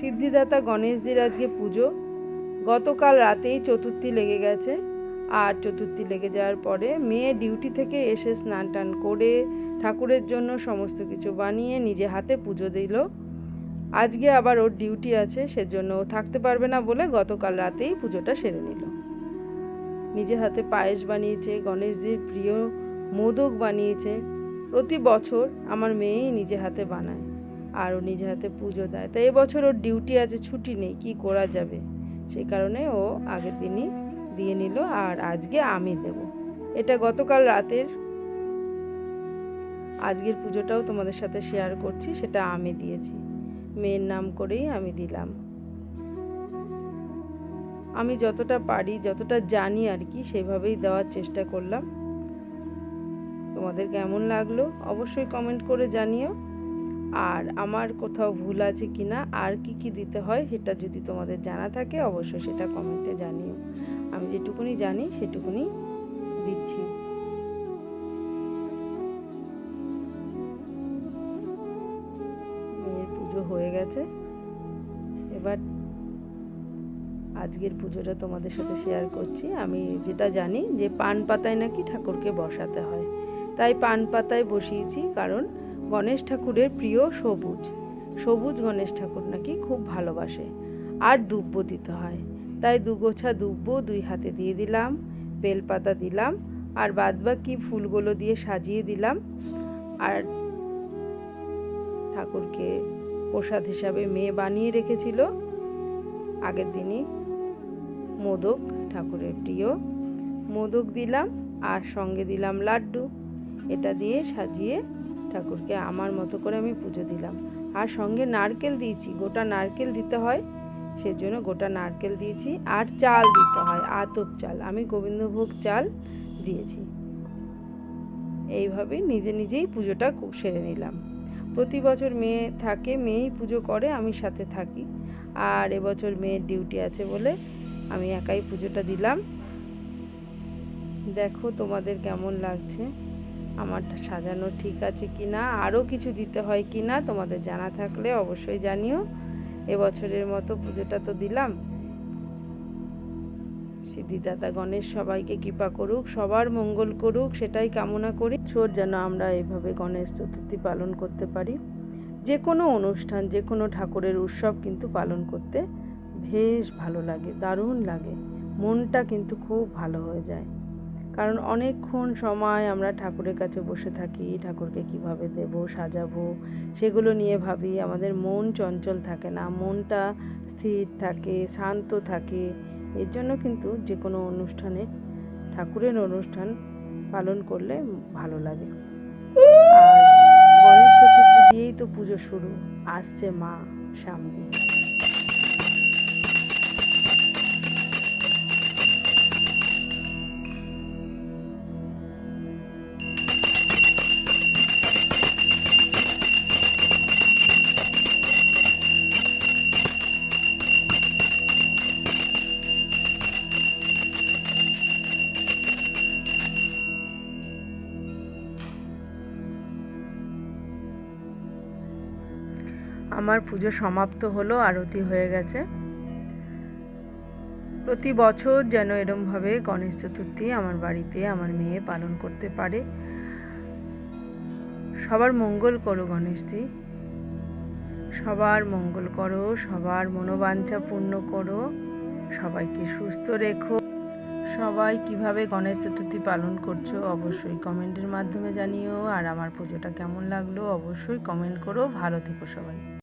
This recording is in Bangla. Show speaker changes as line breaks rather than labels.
সিদ্ধিদাতা গণেশজির আজকে পুজো। গতকাল রাতেই চতুর্থী লেগে গেছে। আর চতুর্থী লেগে যাওয়ার পরে মেয়ে ডিউটি থেকে এসে স্নান টান করে ঠাকুরের জন্য সমস্ত কিছু বানিয়ে নিজে হাতে পুজো দিল। আজকে আবার ওর ডিউটি আছে, সেজন্য ও থাকতে পারবে না বলে গতকাল রাতেই পুজোটা সেরে নিল। নিজে হাতে পায়েস বানিয়েছে, গণেশজির প্রিয় মোদক বানিয়েছে। প্রতি বছর আমার মেয়েই নিজে হাতে বানায়। আর ও নিজে হাতে পুজো দেয়। তাই এবছর ওর ডিউটি আছে, ছুটি নেই, কি করা যাবে? সেই কারণে ও আগের দিনই দিয়ে নিল আর আজকে আমি দেব। এটা গতকাল রাতের আজকের পুজোটাও তোমাদের সাথে শেয়ার করছি, সেটা আমি দিয়েছি। মেয়ের নাম করেই আমি দিলাম। আমি যতটা পারি, যতটা জানি আর কি, সেভাবেই দেওয়ার চেষ্টা করলাম। তোমাদের কেমন লাগল? অবশ্যই কমেন্ট করে জানিও। আর আমার কোথাও ভুল আছে কি না, আর কি কি দিতে হয় সেটা যদি তোমাদের জানা থাকে অবশ্যই সেটা কমেন্টে জানিও। আমি যেটুকুনি জানি সেটুকুনি দিচ্ছি। মেয়ের পুজো হয়ে গেছে। এবার আজকের পুজোটা তোমাদের সাথে শেয়ার করছি। আমি যেটা জানি যে পান পাতায় নাকি ঠাকুরকে বসাতে হয়। তাই পান পাতায় বসিয়েছি কারণ গণেশ ঠাকুরের প্রিয় সবুজ। সবুজ গণেশ ঠাকুর নাকি খুব ভালোবাসে। আর দুব্ব দিতে হয়। তাই দুগোছা দুব্ব দুই হাতে দিয়ে দিলাম, বেলপাতা দিলাম, আর বাদবাকি ফুলগুলো দিয়ে সাজিয়ে দিলাম। আর ঠাকুরকে প্রসাদ হিসাবে মেয়ে বানিয়ে রেখেছিল। আগের দিনই মোদক ঠাকুরের প্রিয়। মোদক দিলাম, আর সঙ্গে দিলাম লাড্ডু। এটা দিয়ে সাজিয়ে ঠাকুরকে আমার মতো করে আমি পুজো দিলাম। আর সঙ্গে নারকেল দিয়েছি, গোটা নারকেল দিতে হয়, সেজন্য গোটা নারকেল দিয়েছি, আর চাল দিতে হয়, আতপ চাল, আমি গোবিন্দভোগ চাল দিয়েছি। এইভাবে নিজে নিজেই পুজোটা সেরে নিলাম। প্রতি বছর মেয়ে থাকে, মেয়েই পুজো করে, আমি সাথে থাকি। আর এবছর মেয়ের ডিউটি আছে বলে আমি একাই পুজোটা দিলাম। দেখো তোমাদের কেমন লাগছে। আমার সাজানো ঠিক আছে কি না আরও কিছু দিতে হয় কি না তোমাদের জানা থাকলে অবশ্যই জানিও। এবছরের মতো পুজোটা তো দিলাম। সিদ্ধিদাতা গণেশ সবাইকে কৃপা করুক, সবার মঙ্গল করুক, সেটাই কামনা করি। ছোট যেন আমরা এইভাবে গণেশ চতুর্থী পালন করতে পারি। যে কোনো অনুষ্ঠান, যে কোনো ঠাকুরের উৎসব কিন্তু পালন করতে বেশ ভালো লাগে, দারুণ লাগে। মনটা কিন্তু খুব ভালো হয়ে যায়। কারণ অনেকক্ষণ সময় আমরা ঠাকুরের কাছে বসে থাকি, ঠাকুরকে কীভাবে দেব, সাজাবো, সেগুলো নিয়ে ভাবি। আমাদের মন চঞ্চল থাকে না, মনটা স্থির থাকে, শান্ত থাকে। এর জন্য কিন্তু যে কোনো অনুষ্ঠানে ঠাকুরের অনুষ্ঠান পালন করলে ভালো লাগে। আর গণেশ চতুর্থী দিয়েই তো পুজো শুরু, আসছে মা, সামনে। আমার পুজো সমাপ্ত হলো, আরতি হয়ে গেছে। প্রতি বছর যেন এরমভাবে গণেশ চতুর্থী আমার বাড়িতে আমার মেয়ে পালন করতে পারে। সবার মঙ্গল করো গণেশজি। সবার মঙ্গল করো, সবার মনোবাঞ্ছা পূর্ণ করো, সবাইকে সুস্থ রেখো। সবাই কীভাবে গণেশ চতুর্থী পালন করছ অবশ্যই কমেন্টের মাধ্যমে জানিও, আর আমার পুজোটা কেমন লাগল অবশ্যই কমেন্ট করো। ভালো থেকো সবাই।